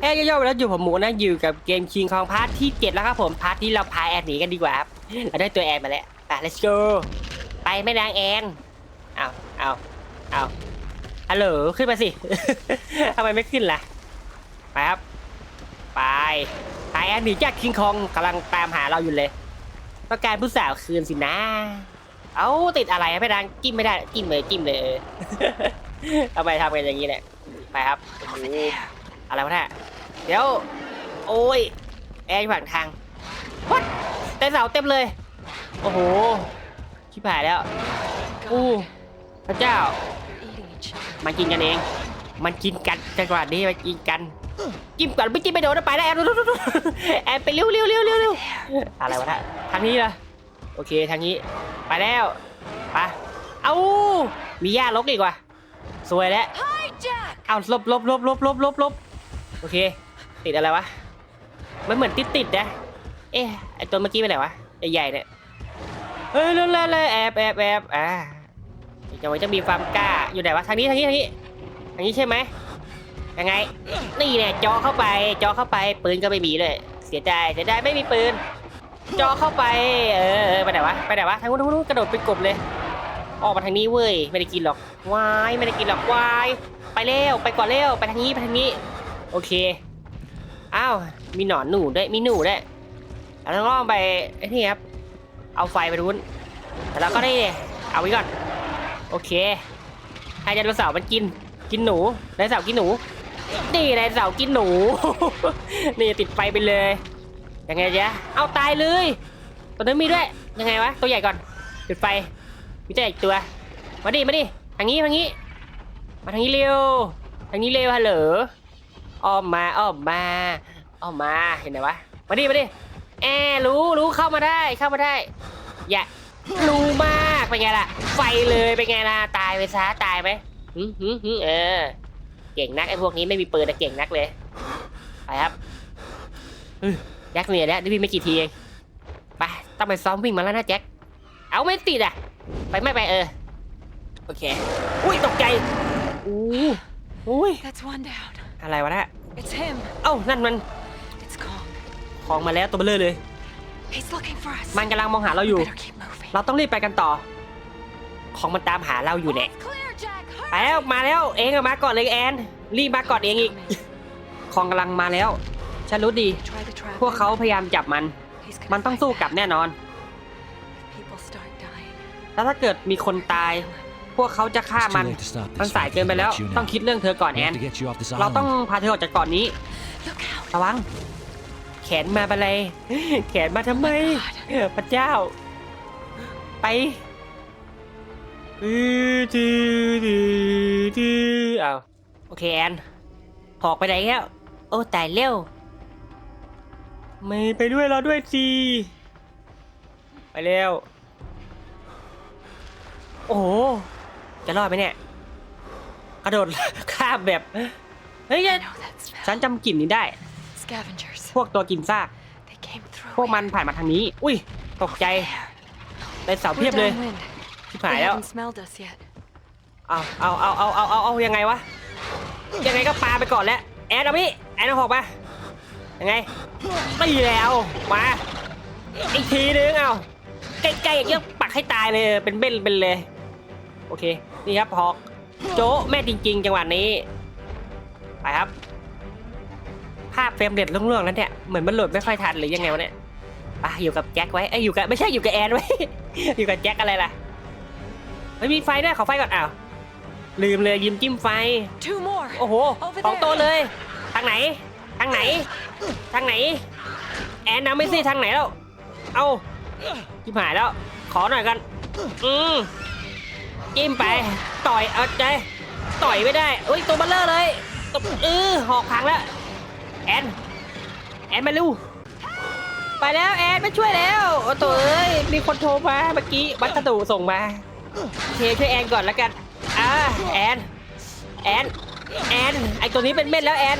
เอ้ยย่อๆแล้วอยู่ผมหมูนะอยู่กับเกมคิงคองพาร์ทที่7แล้วครับผมพาร์ทที่เราพาแอนหนีกันดีกว่าครับเราได้ตัวแอนมาแล้วไป let's go ไปไม่นางแอนเอาเอาเอาฮัลโหลขึ้นมาสิทำไมไม่ขึ้นล่ะไปครับไปพาแอนหนีจากคิงคองกำลังตามหาเราอยู่เลยต้องการผู้สาวคืนสินะเอาติดอะไรอะไม่ดังจิ้มไม่ได้จิ้มเลยจิ้มเลยทำไมทำกันอย่างนี้เนี่ยไปครับ อ้โหอะไรวะเนี่ยเดี๋ยว โอ้ย แอร์อยู่ฝั่งทางวัดแต่เสาเต็มเลย โอ้โห ชิบหายแล้ว อู้ พระเจ้า They're eating each other. มันกินกันเอง มันกินกันจังหวะนี้มันกินกัน จิ้มก่อนไม่จิ้มไม่โดนนะไปแล้วแอนแอนไปเร็วเร็วเร็วเร็วเร็วอะไรวะเนี่ยทางนี้เหรอโอเคทางนี้ ไปแล้วไปเอามีหญ้าลกอีกว่ะสวยแล้ว Hi, Jack. เอาลบลบลบลบลบลบลบ โอเค ติดอะไรวะ มันเหมือนติดติดนะ เอ๊ะไอตัวเมื่อกี้ไปไหนวะใหญ่ๆเนี่ย เฮ้ยเล่นเล่นแอบแอบแอบอ่าจะไว้จะมีความกล้าอยู่ไหนวะทางนี้ทางนี้ทางนี้ทางนี้ใช่ไหมยังไง นี่เนี่ยจอเข้าไปจอเข้าไปปืนก็ไม่มีเลย เสียใจเสียดายไม่มีปืนจอเข้าไป เออไปไหนวะไปไหนวะทางนู้นทางนู้นกระโดดเป็นกบเลย ออกมาทางนี้เว้ยไม่ได้กินหรอกวายไม่ได้กินหรอกวายไปเร็วไปก่อนเร็วไปทางนี้ไปทางนี้ โอเค อ้าว มีหนอนหนูด้วย มีหนูด้วยแล้วก็ไปไอ้นี่ครับ เอาไฟไปรุ้นแต่เราก็ได้เอาไว้ก่อน โอเค ให้ไดโนเสาร์มันกิน กินหนูไดโนเสาร์กินหนู นี่ไดโนเสาร์กินหนู นี่ติดไฟไปเลย ยังไงจ๊ะเอาตายเลย ตัวนั้นมีด้วย ยังไงวะ ตัวใหญ่ก่อนจุดไฟ มีแต่อีกตัว มาดิ มาดิ ทางนี้ ทางนี้ มาทางนี้เร็ว ทางนี้เร็วฮัลโหล อ้อมมาอ้อมมาอ้อมมาเห็นไหมวะมาดิมาดิแอรู้รู้เข้ามาได้เข้ามาได้ อย่ารู้มากเป็นไงล่ะ ไฟเลยเป็นไงล่ะตายไปซะตายไหมหึหึหึเออ เก่งนักไอ้พวกนี้ไม่มีปืนแต่เก่งนักเลยไปครับเฮ้ยแจ็คเนี่ยแล้วนี่วิ่งไม่กี่ทีเองไปต้องไปซ้อมวิ่งมาแล้วนะแจ็คเอาไม่ติดอะ ไปไม่ไปเออโอเค อุ้ยตกใจอู้อุ้ย That's one down. อะไรวะน่ะ It's him. เอ้านั่นมัน It's Kong. คลองมาแล้วตัวเบลอเลย He's looking for us. มันกำลังมองหาเราอยู่ Better keep moving. เราต้องรีบไปกันต่อ ของมันตามหาเราอยู่เนี่ย All's clear, Jack. ไปแล้วมาแล้วเองอะมาก่อนเลยแอนรีบมาก่อนเองอีก ของกำลังมาแล้ว ฉันรู้ดี Try the trap. พวกเขาพยายามจับมัน He's gonna มันต้อง fight สู้ back. กลับแน่นอน If people start dying. แล้วถ้าเกิดมีคนตาย พวกเขาจะฆ่า It's มัน too late to stop มัน this สาย fight. เกินไปแล้ว Let you ต้อง know. คิดเรื่องเธอก่อน We แอน have to get you off this เราต้อง island. พาเธอออกจากเก่อนนี้ Look out. ระวัง แขนมาอะไรแขนมาทำไม พระเจ้า ไปอือดือดือดือเอาโอเคแอนหอกไปไหนแล้ว โอ้ตายเร็ว ไม่ไปด้วยเราด้วยสิไปเร็วโอ้โห จะรอดไหมเนี่ย กระโดด ข้ามแบบ เฮ้ย I know that ฉัน smell. จำกลิ่นนี้ได้ Scavengers. พวกตัวกินซาก They came through. พวกมันผ่านมาทางนี้ อุ้ย ตกใจได้เสา We're เพียบเลย downwind. ชิบ They หายแล้ว haven't smelled us yet. เอาเอาเอาเอาเอาเอาเอายังไงวะ ยังไงก็ปาไปก่อนแล้ว แอนเอาพี่ แอนเอาหอกมายังไงตีแล้ว มา อีกทีนึงเอาใกล้ๆอย่างเงี้ยปักให้ตายเลย เป็นเบ้นเป็นเลย โอเค นี่ครับหอกโจ๊ะแม่จริง ๆ จังหวะนี้ ไปครับ ภาพเฟรมเด็ดล่วงๆแล้วเนี่ย เหมือนมันโหลดไม่ค่อยทันหรือยังไงวะเนี่ยไปอยู่กับแจ็คไว้ เอ้ยอยู่กับไม่ใช่อยู่กับแอนไว้ อยู่กับแจ็คอะไรล่ะไม่มีไฟด้วยขอไฟก่อนอ้าวลืมเลยยืมจิ้มไฟ Two more. โอ้โห Over สอง there. ตัวเลย ทางไหน ทางไหน ทางไหน แอนนำไม่สิทางไหนแล้ว เอาจิ้มหายแล้ว ขอหน่อยกัน อืม จิ้มไป ต่อยเอาใจต่อยไม่ได้เอ้ยตัวบัลเลอร์เลยตบเออหอกพังแล้วแอนแอนมาลูไปแล้วแอนไม่ช่วยแล้วโอ้ตัวเอ้ยมีคนโทรมาเมื่อกี้วัสดุส่งมาเคช่วยแอนก่อนแล้วกันอ่าแอนแอนแอนไอตัวนี้เป็นเม็ดแล้วแอน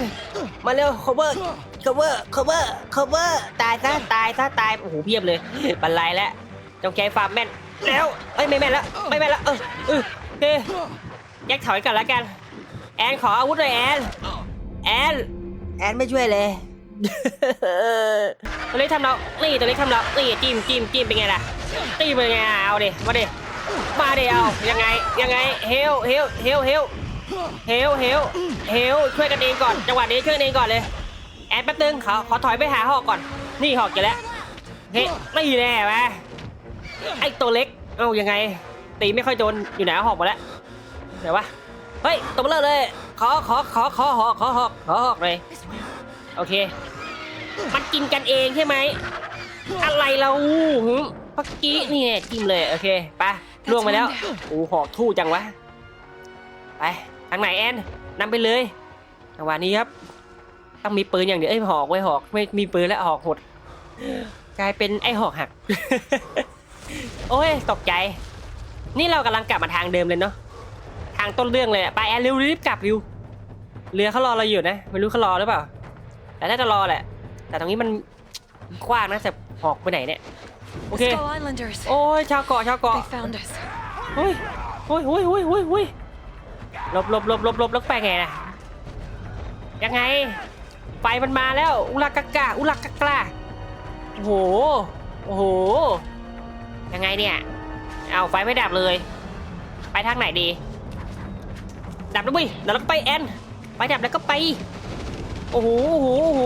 มาเร็ว cover cover cover cover ตายซะตายซะตายโอ้โหเพียบเลยบันไลแล้วต้องใช้ฟาร์มแม่น แล้วเอ้ยไม่แม่นแล้วไม่แม่นแล้วเออเออโอเคแยกถอยก่อนแล้วกัน แอนขออาวุธหน่อยแอนแอนแอนไม่ช่วยเลยตัวเล็กทำเรานี่ตัวเล็กทำเรานี่จิ้มจิ้มจิ้มเป็นไงล่ะจิ้มเป็นไงอะเอาดิมาดิมาดิเอายังไงยังไงเฮลเฮลเฮลเฮลเฮลเฮลเฮลช่วยกันเองก่อนจังหวะนี้ช่วยกันเองก่อนเลย แอนแป๊บนึงขอขอถอยไปหาหอกก่อน นี่หอกกันแล้วเฮ้ยไม่แน่วะ ไอตัวเล็ก เอ้ายังไง ตีไม่ค่อยโดนอยู่ไหนเอาหอกหมดแล้วไหนวะ เฮ้ยตบเลิกเลย ขอขอขอขอหอกขอหอกขอหอกเลยโอเค มันกินกันเองใช่ไหม อะไรเราหึเมื่อกี้นี่ไงจิ้มเลย โอเค ไปล่วงไปแล้วโอ้หอกทู่จังวะ ไป ทางไหนแอนนำไปเลยจังหวะนี้ครับต้องมีปืนอย่างเดียวเอ้หอกไว้หอก ไม่มีปืนแล้วหอกหด กลายเป็นไอ้หอกหัก โอ้ยตกใจ นี่เรากำลังกลับมาทางเดิมเลยเนาะทางต้นเรื่องเลยอะไปแอนเร็วรีบกลับเร็วเรือเขารอเราอยู่นะไม่รู้เขารอหรือเปล่า แต่น่าจะรอแหละ แต่ตรงนี้มันกว้างนะแต่หอกไปไหนเนี่ยโอ The เค Skull Islanders. โอ้ยชาวเกาะชาวเกาะ They found us. เฮ้ยเฮ้ยเฮ้ยเฮ้ยเฮ้ยเฮ้ยหลบหลบหลบหลบหลบแล้วไปไงนะยังไง ไฟมันมาแล้ว อุลักกะกะอุลักกะกะโอ้โห โอ้โห ยังไงเนี่ย เอาไฟไม่ดับเลย ไปทางไหนดี ดับแล้วเว้ยเดี๋ยวเราก็ไปแอนไปดับแล้วก็ไป โอ้โห โอ้โห โอ้โห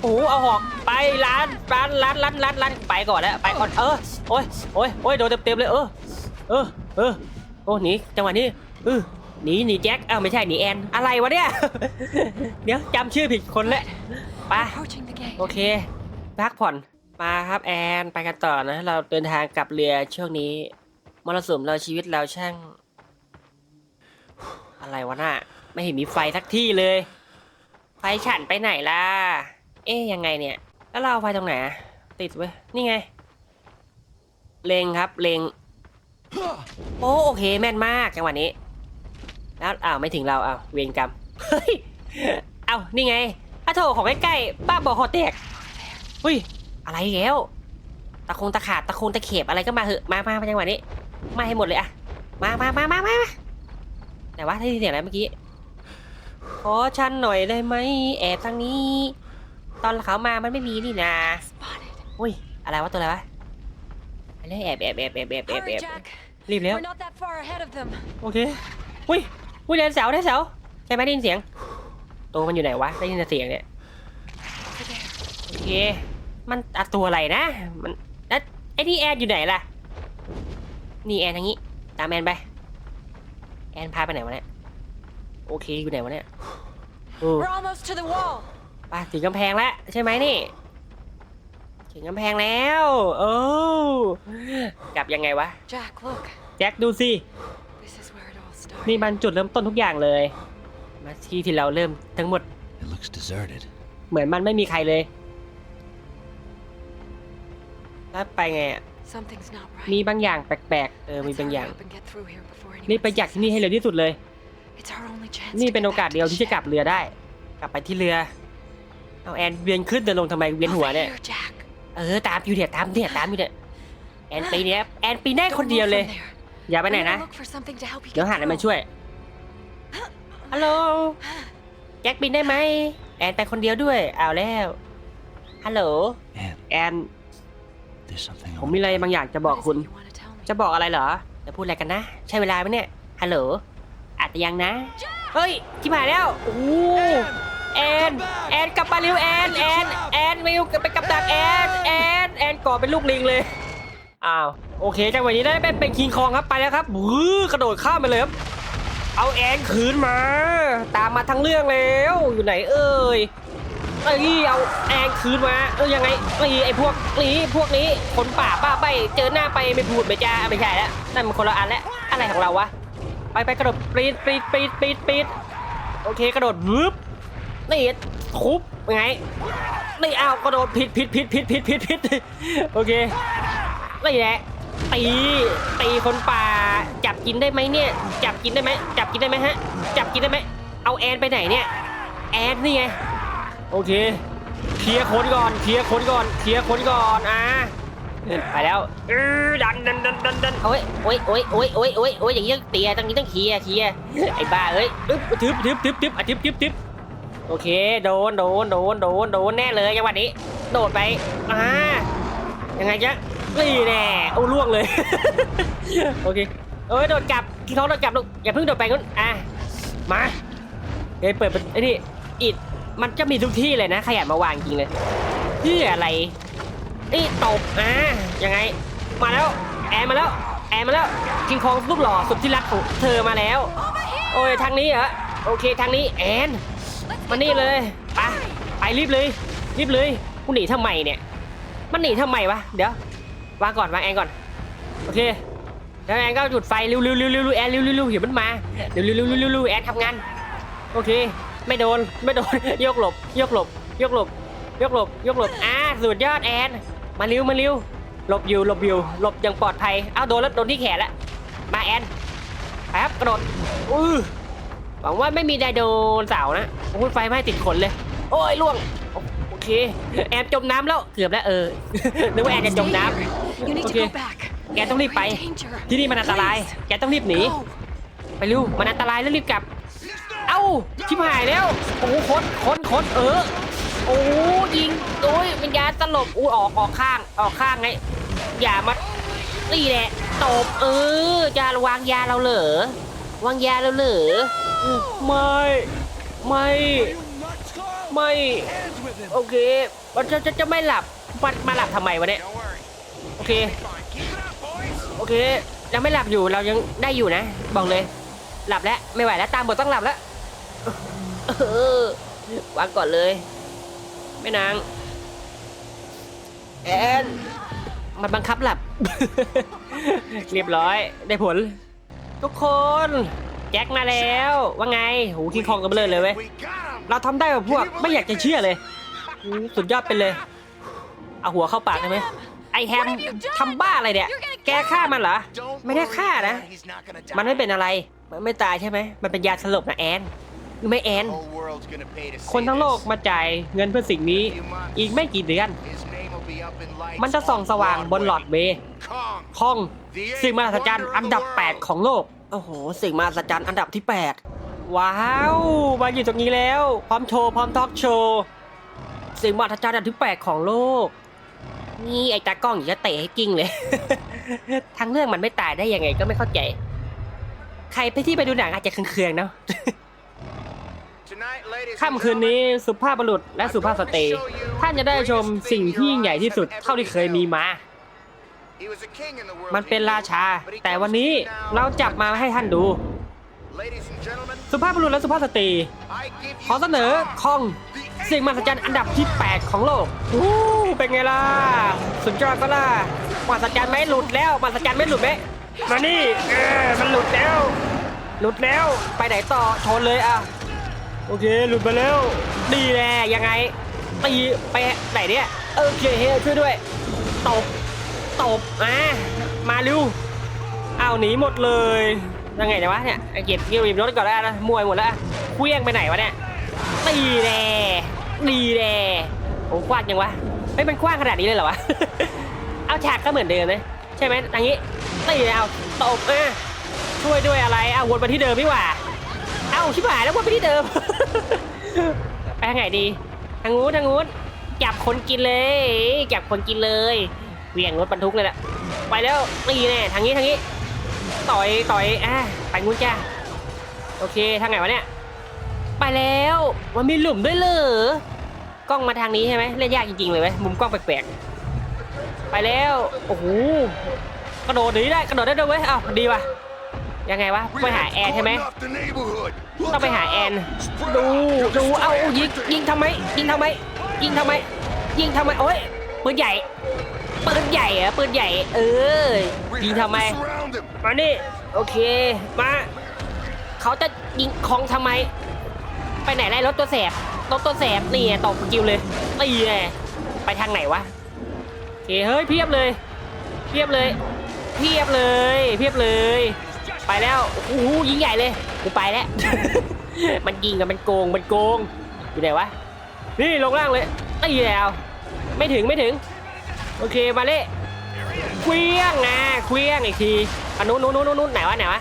โอ้โหเอาหอกไปร้านร้านร้านร้านร้านร้านไปก่อนแล้วไปก่อน เออ โอ้ยโอ้ยโอ้ยโดนเต็มๆเลยเออ เออ เออ โอ้หนีจังหวะนี้เออหนีหนีแจ็คอ้าวไม่ใช่หนีแอน อะไรวะเนี่ย เดี๋ยวจำชื่อผิดคนแล้วไป Approaching the gate. โอเค พักผ่อน มาครับแอนไปกันต่อนะ เราเดินทางกลับเรือช่วงนี้มรสุมเราชีวิตเราช่าง อะไรวะน่ะไม่เห็นมีไฟสักที่เลย ไฟฉันไปไหนล่ะ เอ๊ยยังไงเนี่ย แล้วเราเอาไฟตรงไหนอะติดเว้ยนี่ไง เลงครับเลงโอ้โอเคแม่นมากจังหวะนี้ แล้วอ้าวไม่ถึงเราอ้าวเวรกรรมเฮ้ยเอ้านี่ไงอ้าโถของใกล้ๆป้าบอคอแตกเฮ้ย อะไรอีกแล้ว ตะคงตะขาบตะคงตะเข็บอะไรก็มาเหอะ มามามาจังหวะนี้ มาให้หมดเลยอะมามามามามาแต่ว่าได้ยินเสียงอะไรเมื่อกี้ ขอฉันหน่อยได้ไหม แอบทางนี้ ตอนเขามามันไม่มีนี่นา Spotted. อุ้ย อะไรวะตัวอะไรวะไปเลยแอบแอบแอบแอบแอบแอบแอ Hurry, บ Jack. รีบแล้ว We're not that far ahead of them. โอเค อุ้ย อุ้ยเดินเสาเดินเสาใช่ไหมได้ยินเสียง ตัวมันอยู่ไหนวะ ได้ยินแต่เสียงเนี่ย Over there. โอเค มันอะตัวอะไรนะ มันแล้วไอ้ที่แอนอยู่ไหนล่ะ นี่แอนทางนี้ ตามแอนไป แอนพาไปไหนวะเนี่ย โอเคอยู่ไหนวะเนี่ยโอ้ We're almost to the wall. ไปถึงกำแพงแล้วใช่ไหมนี่ ถึงกำแพงแล้ว โอ้กลับยังไงวะ Jack, look. แจ็คดูสิ This is where it all started. นี่มันจุดเริ่มต้นทุกอย่างเลย มาที่ที่เราเริ่มทั้งหมด It looks deserted. เหมือนมันไม่มีใครเลย แล้วไปไงอะ Something's not right. มีบางอย่างแปลกๆ เออ มี Let's บาง hurry อย่าง up and get through here before นี่ anyone ไปจาก sees ที่นี่ us. ให้เร็วที่สุดเลย It's our only chance นี่ to เป็น get โอกาส back เดียว to ที่ the จะกลับ ship. เรือได้ กลับไปที่เรือ เอาแอนเวียนขึ้นเดินลงทำไมเวียนหัว Over เนี่ย here, Jack. เออ ตามอยู่เนี่ยตามเนี่ยตามอยู่เนี่ย แอนปีนเนี่ยแอนปีนได้ Don't คนเดียว move เลย from there. อย่าไปไหน I'm gonna นะ look for something to help you เดี๋ยว get หาอะไรมา through. ช่วย ฮัลโหล แจ็คบินได้ไหม แอนไปคนเดียวด้วย เอาแล้ว ฮัลโหล Anne, แอน there's something I ผม want มีอะไรบางอย่างจะบอก What is คุณ it you wanna tell me? จะบอกอะไรเหรอจะพูดอะไรกันนะ ใช่เวลาไหมเนี่ย ฮัลโหล อาจจะยังนะ เฮ้ยที่ผ่านแล้ว โอ้โหแอน แอนกลับมาเร็วแอน แอน แอนวิวไปกับดักแอน แอน แอนก่อเป็นลูกลิงเลย อ้าว โอเคจังหวะนี้ได้เป็นเป็นคิงคองครับไปแล้วครับวื้อกระโดดข้ามไปเลยครับ เอาแอนคืนมา ตามมาทั้งเรื่องแล้ว อยู่ไหนเอ่ย เอ้ยเอาแอนคืนมาเอ้ยยังไงนี่ไอ้พวกนี้พวกนี้คนป่าป้าไปเจอหน้าไปไม่พูดไม่จาไม่ใช่แล้วนั่นมันคนละอันแล้วอะไรของเราวะไปไปกระโดดปีดปีดปีดปีดปีดโอเคกระโดดวืบนี่ทุบยังไงนี่อ้าวกระโดดผิดผิดผิดผิดผิดผิดผิดโอเคนี่แหละตีตีคนป่า จับกินได้ไหมเนี่ย จับกินได้ไหมจับกินได้ไหมฮะ จับกินได้ไหมเอาแอนไปไหนเนี่ย แอนนี่ไง โอเคเคลียร์คนก่อนเคลียร์คนก่อนเคลียร์คนก่อนอะไปแล้วเออดันดันดันดันดันโอ้ยโอ้ยโอ้ยโอ้ยโอ้ยโอ้ยโอ้ยอย่างนี้ต้องเตียตรงนี้ต้องเคลียร์เคลียร์ไอ้บ้าเอ้ยอึ๊บทึบทึบทึบทึบอะทึบทึบทึบโอเคโดนโดนโดนโดนโดนแน่เลยจังหวะนี้ โดดไปอ่ายังไงจ๊ะนี่แน่เอาล่วงเลยโอเคเอ้ยโดดกลับที่เขาโดดกลับลูกอย่าเพิ่งโดดไปนู้นอะมาเดี๋ยวเปิดเป็นไอ้นี่อิด มันจะมีทุกที่เลยนะขยันมาวางจริงเลยเพื่อะไรนี่ตบอ่ายังไง มาแล้ว แอร์มาแล้ว แอร์มาแล้วกิงคองรูปหล่อสุดที่รักของเธอมาแล้ว โอ้ยทางนี้เหรอโอเคทางนี้แอนมานี่เลยไปไปรีบเลยรีบเลยกูหนีทำไมเนี่ยมันหนีทำไมวะเดี๋ยววางก่อนวางแอนก่อนโอเคแล้วแอนก็จุดไฟเร็วเร็วร็วเร็วเร็วแอนเร็วเร็วเร็วเดี๋ยมันมาเร็วเร็วเร็วเร็วเร็วเร็วแอนทำงานโอเค ไม่โดนไม่โดนโยกหลบโยกหลบโยกหลบโยกหลบโยกหลบอ่าสุดยอดแอนมาเร็วมาเร็วหลบอยู่หลบอยู่หลบอย่างปลอดภัยเอ้าโดนแล้วโดนที่แขนแล้วมาแอนแป๊บกระโดดอือหวังว่าไม่มีไดโดนเสาร์นะโอ้ยไฟไหม้ติดขนเลย โอ้ยล่วงโอเคแอนจมน้ำแล้วเกือบแล้วเออนึกว่าแอนจะจมน้ You need to Okay. go back. ำแกต้องรีบไป We're in danger. ที่นี่มันอันตราย แกต้องรีบหนี Go. ไปเร็วมันอันตรายแล้วรีบกลับเอ้าชิบหายแล้ว โอ้โหคนคนคนเออ โอ้ยิงโอ้ยวิญญาณสลบอู้ออกออกข้างออกข้างไง อย่ามานี่แหละตบเออจะวางยาเราเหรอวางยาเราเหรอไม่ ไม่ ไม่ โอเคมันจะจะจะไม่หลับมันมาหลับทำไมวะเนี่ยโอเค โอเคยังไม่หลับอยู่เรายังได้อยู่นะ บอกเลย หลับแล้วไม่ไหวแล้วตามบทต้องหลับแล้ว เออวางก่อนเลยแม่นาง แอน มันบังคับหลับ เรียบร้อยได้ผล ทุกคน แจ็คมาแล้ว ว่าไงหูคิงคองกันเลยเลยเว้ย เราทำได้กับพวกไม่อยากจะเชื่อเลยอืมสุดยอดไปเลย เอาหัวเข้าปากได้ไหมไอแฮมทำบ้าอะไรเนี่ย แกฆ่ามันเหรอ ไม่ได้ฆ่านะ มันไม่เป็นอะไร มันไม่ตายใช่ไหม มันเป็นยาสลบนะแอน ไม่แอน คนทั้งโลกมาจ่ายเงินเพื่อสิ่งนี้ อีกไม่กี่เดือน มันจะส่องสว่างบนหลอดเวย์ห้อง สิ่งมหัศจรรย์อันดับ 8 ของโลก โอ้โห สิ่งมหัศจรรย์อันดับที่ 8 ว้าว มาอยู่ตรงนี้แล้ว พร้อมโชว์ พร้อมทอล์กโชว์ สิ่งมหัศจรรย์อันดับที่ 8 ของโลก นี่ไอ้ตากล้องอย่าเตะให้กิ้งเลย ทั้งเรื่องมันไม่ตายได้ยังไงก็ไม่เข้าใจ ใครไปที่ไปดูหนังอาจจะเคืองๆเนาะ ค่ำคืนนี้สุภาพบุรุษและสุภาพสตรีท่านจะได้ชมสิ่งที่ยิ่งใหญ่ที่สุดเท่าที่เคยมีมา มันเป็นราชา แต่วันนี้เราจับมาให้ท่านดู สุภาพบุรุษและสุภาพสตรี ขอเสนอคองสิ่งมหัศจรรย์อันดับที่ 8 ของโลกอู้เป็นไงล่ะ สุดยอดก็ล่ะมหัศจรรย์ไหมหลุดแล้วมหัศจรรย์ไม่หลุดไหมมานี่เออมันหลุดแล้ว หลุดแล้ว ไปไหนต่อชนเลยอะ โอเคหลุดมาแล้วดีแน่ยังไงตีไปไหนเนี่ยโอเคเฮ้ยช่วยด้วยตบตบอะมาเร็วเอาหนีหมดเลยยังไงเนี่ยวะเนี่ยเก็บเก็บรถก่อนแล้วนะมวยหมดแล้วเคลี้ยงไปไหนวะเนี่ยตีแน่ดีแน่โอ้กว้างยังวะไม่เป็นกว้างขนาดนี้เลยเหรอวะเอาฉากก็เหมือนเดิมนะใช่ไหมทางนี้ตีแล้วตบอะช่วยด้วยอะไรเอะวนมาที่เดิมดีกว่า อ้าชิบหายแล้ววนไปที่เดิม ไปทางไหนดี ทางงู้นทางงู้นจับคนกินเลยจับคนกินเลยเหวี่ยงรถบรรทุกเลยแหละไปแล้วตีแน่ทางนี้ทางนี้ ต่อยต่อยอะไปงู้นจ้าโอเคทางไหนวะเนี่ย ไปแล้วมันมีหลุมด้วยเหรอกล้องมาทางนี้ใช่ไหมเล่นยากจริงๆเลยไหมมุมกล้องแปลกๆไปแล้วโอ้โหกระโดดหนีได้กระโดดได้ด้วยเว้ยเอ้าดีว่ะ ยังไงวะไปหาแอนใช่ไหมต้องไปหาแอนดูดูเอายิงยิงทำไมยิงทำไมยิงทำไมยิงทำไมโอ้ยปืนใหญ่ปืนใหญ่เหรอะปืนใหญ่ เออยิงทำไมมานี่โอเคมาเขาจะยิงของทำไม ไปไหนได้รถตัวแสบรถตัวแสบนี่ไงตกกิวเลยตีไงไปทางไหนวะโอเคเฮ้ยเพียบเลย เพียบเลย เพียบเลย เพียบเลย ไปแล้วโอ้โหยิงใหญ่เลยกูไปแล้ว มันยิงกับมันโกงมันโกงอยู่ไหนวะนี่ลงล่างเลยตีแล้วไม่ถึงไม่ถึง โอเคมาเล่เคลี้ยงนะเคลี้ยงอีกทีอันนู้นนู้นนู้นนู้นไหนวะไหนวะ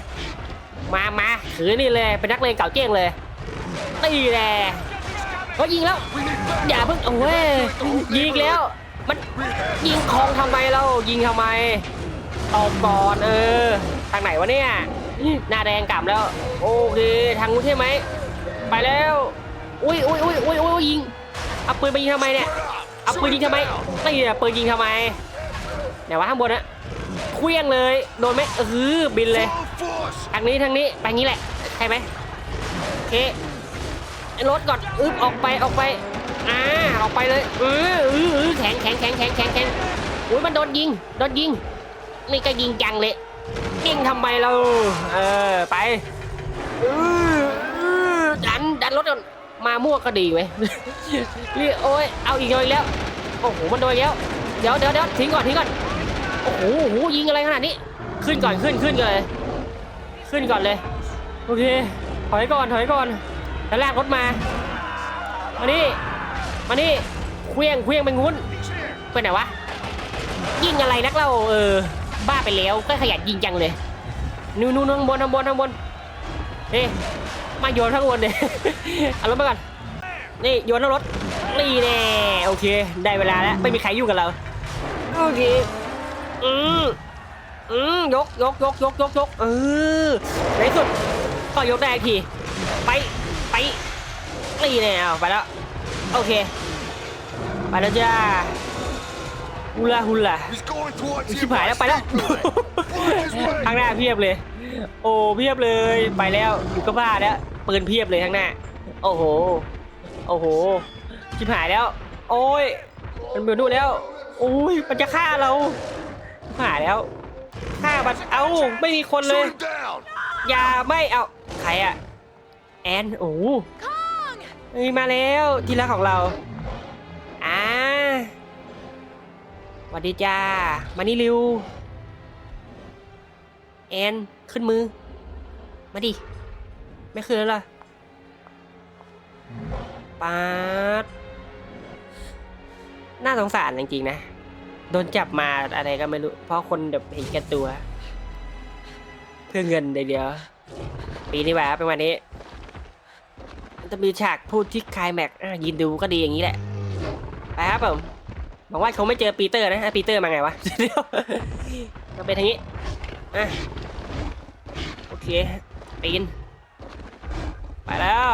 มามาถือนี่เลยเป็นนักเลงเก่าเจ้งเลยตีแหละก็ยิงแล้วอย่าเพิ่งโอ้ยยิงแล้ว มันยิงคองทำไมเรายิงทำไมตบก่อนเออางไหนวะเนี่ย หน้าแดงกลับแล้ว โอเค ทางนู้นใช่ไหม ไปแล้ว อุ้ยอุ้ยอุ้ยอุ้ยอุ้ยยิง เอาปืนไปยิงทำไมเนี่ย เอาปืนยิงทำไมนี่เนี่ยปืนยิงทำไมไหนวะข้างบนอะเคลี้ยงเลย โดนไหมเออบินเลยทางนี้ทางนี้ไปงี้แหละ ใช่ไหมโอเครถก่อนอึบออกไปออกไป อ่า ออกไปเลยเออเออเออแข็งแข็งแข็งแข็งแข็งแข็งอุ้ยมันโดนยิง โดนยิง นี่ก็ยิงจังเลย ยิงทำไมเรา เออ ไปเออเออดันดันรถก่อนมามั่วก็ดีเว้ยนี่โอ้ยเอาอีกเลยแล้ว โอ้โห มันโดนอีกแล้ว เดี๋ยวเดี๋ยวเดี๋ยวทิ้งก่อนทิ้งก่อน โอ้โหโอ้โหยิงอะไรขนาดนี้ ขึ้นก่อนขึ้นขึ้นก่อนเลย ขึ้นก่อนเลย โอเค ถอยก่อนถอยก่อน แล้วลากรถมา มานี่ มานี่เคลี้ยงเคลี้ยงไปงุ้นไปไหนวะ ยิงอะไรนักเราเออ บ้าไปแล้วก็ขยันยิงจังเลยนู่นนู่นข้างบนข้างบนข้างบนเฮ้มาโยนข้างบนเลยเอารถมาก่อนนี่โยนทั้งรถนี่แน่โอเค ได้เวลาแล้วไม่มีใครยุ่งกับเราโอเคอืมอืมยกยกยกยกยกยกเออในสุดก็ยกได้อีกทีไปไปนี่แน่ไปแล้วโอเคไปแล้วจ้า ฮุลาฮุลา He's going towards ชิบหายแล้วไปแล้ว ข้างหน้าเพียบเลย โอ้เพียบเลยไปแล้วอยู่ก็บ้าแล้วปืนเพียบเลยข้างหน้า โอ้โห โอ้โหชิบหายแล้ว โอ้ยมันเบือนู่นแล้วโอ้ยมันจะฆ่าเราชิบหายแล้วฆ่ามันเอ้าไม่มีคนเลย Shoot him down! อย่าไม่เอาใครอะแอนโอ้โหเฮ้ยมาแล้วทีละของเราอ่า วัสดีจ้า มานี่ร็วแอน ขึ้นมือ มาดิ ไม่ขึ้นแล้วล่ะปาดน่าสงสารจริงๆนะ โดนจับมาอะไรก็ไม่รู้ เพราะคนแบบเห็นแก่ตัว เพื่อเงินเดียวๆปีนี้แหวะเป็นวันนี้จะมีฉากพูดที่คลายแม็กยินดูก็ดีอย่างนี้แหละ ไปครับผม หวังว่าคงไม่เจอปีเตอร์นะอะปีเตอร์มาไงวะเดี๋ยวเราไปทางนี้อะโอเคปีนไปแล้ว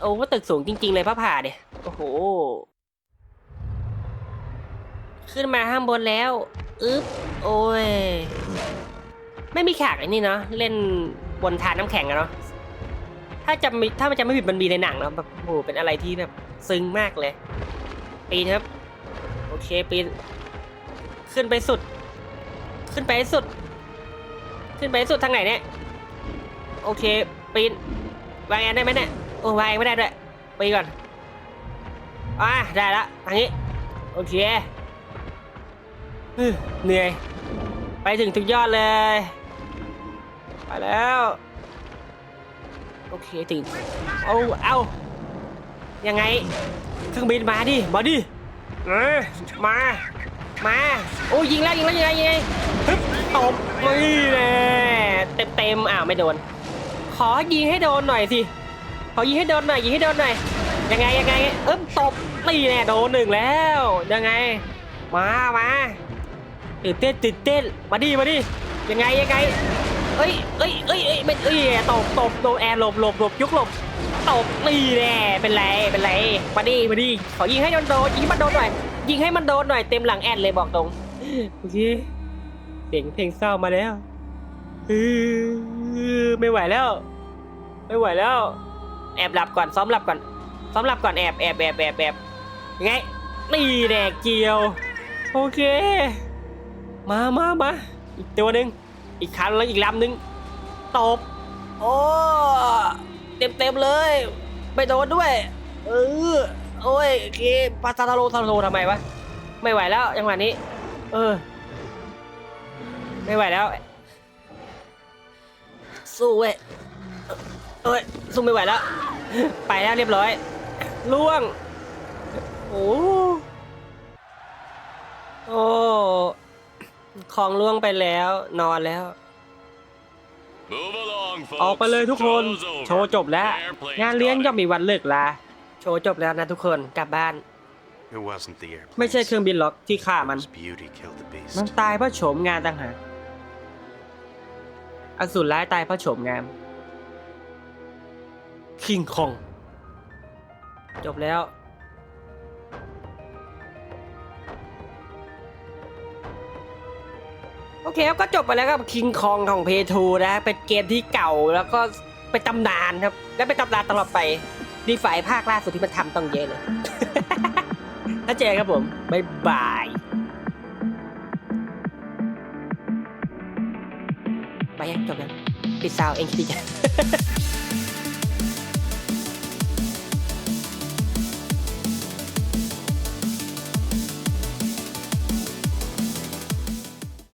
โอ้ว่าตึกสูงจริง ๆ เลยพระผ่าเนี่ยโอ้โห ขึ้นมาข้างบนแล้วอึ๊บโอ้ย ไม่มีฉากไอ้นี่เนาะเล่นบนทานน้ำแข็งอะเนาะถ้าจะมีถ้ามันจะไม่ผิดมันมีในหนังเนาะแบบโอ้โหเป็นอะไรที่แบบซึ้งมากเลยปีนครับ เคปีนขึ้นไปสุด ขึ้นไปสุด ขึ้นไปสุดทางไหนเนี่ยโอเคปีนวางแอนได้ไหมเนี่ยโอ้วางแอนไม่ได้ด้วยปีก่อนอ่าได้ละทางนี้โอเคเหนื่อย ไปถึงทุกยอดเลย ไปแล้ว โอเคถึง เอาเอายังไงเครื่องบินมาดิ มาดิ เออมา มาโอ้ยิงแล้วยิงแล้วยิงแล้วยิงไงฮึบตบนี่แน่เต็มเต็มๆอ้าวไม่โดน ขอยิงให้โดนหน่อยสิขอยิงให้โดนหน่อยยิงให้โดนหน่อยยังไงยังไงเอิ้มตบนี่แน่โดนหนึ่งแล้วยังไง มามาตื่นเต้นตื่นเต้นมาดิมาดิยังไงยังไง ไม่เอ้ตบตบโดนแอร์หลบหลบหลบยุกหลบตบนี่แน่เป็นไรเป็นไรมาดิมาดิขอยิงให้โดนโดนยิงให้มันโดนหน่อยยิงให้มันโดนหน่อยเต็มหลังแอดเลยบอกตรงโอเคเสียงเพลงเศร้ามาแล้วไม่ไหวแล้ว ไม่ไหวแล้ว แอบหลับก่อนซ้อมหลับก่อนซ้อมหลับก่อนแอบแอบแอบแอบแอบยังไงนี่แดกเกียว โอเค มามามาอีกตัวหนึ่งอีกคันแล้วอีกลำหนึ่ง ตบ โอ้เต็มเต็มๆเลยไม่โดนด้วย เออโอ้ยโอเคปาซาทาโรทาโรทำไมวะ ไม่ไหวแล้วจังหวะนี้ เออ ไม่ไหวแล้ว สู้เว้ยเอ้ยสู้ไม่ไหวแล้ว ไปแล้วเรียบร้อย ล่วง โอ้โอ้ ของล่วงไปแล้ว นอนแล้ว ออกไปเลยทุกคน Show's over. โชว์จบแล้ว Airplane งานเลี้ยงย่อมมีวันเลิกลา โชว์จบแล้วนะทุกคนกลับบ้าน It wasn't the airplane. ไม่ใช่เครื่องบินหรอกที่ฆ่ามัน Its beauty killed the beast. มันตายเพราะโฉมงานต่างหากอสูรร้ายตายเพราะโฉมงาม คิงคอง จบแล้ว เคครับก็จบไปแล้วกับคิงคองของเพทูนะเป็นเกมที่เก่าแล้วก็เป็นตำนานครับ และเป็นตำนานตลอดไปดีฝ่ายภาคล่าสุดที่มันทำต้องเยอะเลยถ้าเจอครับผม บ๊ายบายไปยังจบยังปิดซาวเองสิจ้ะ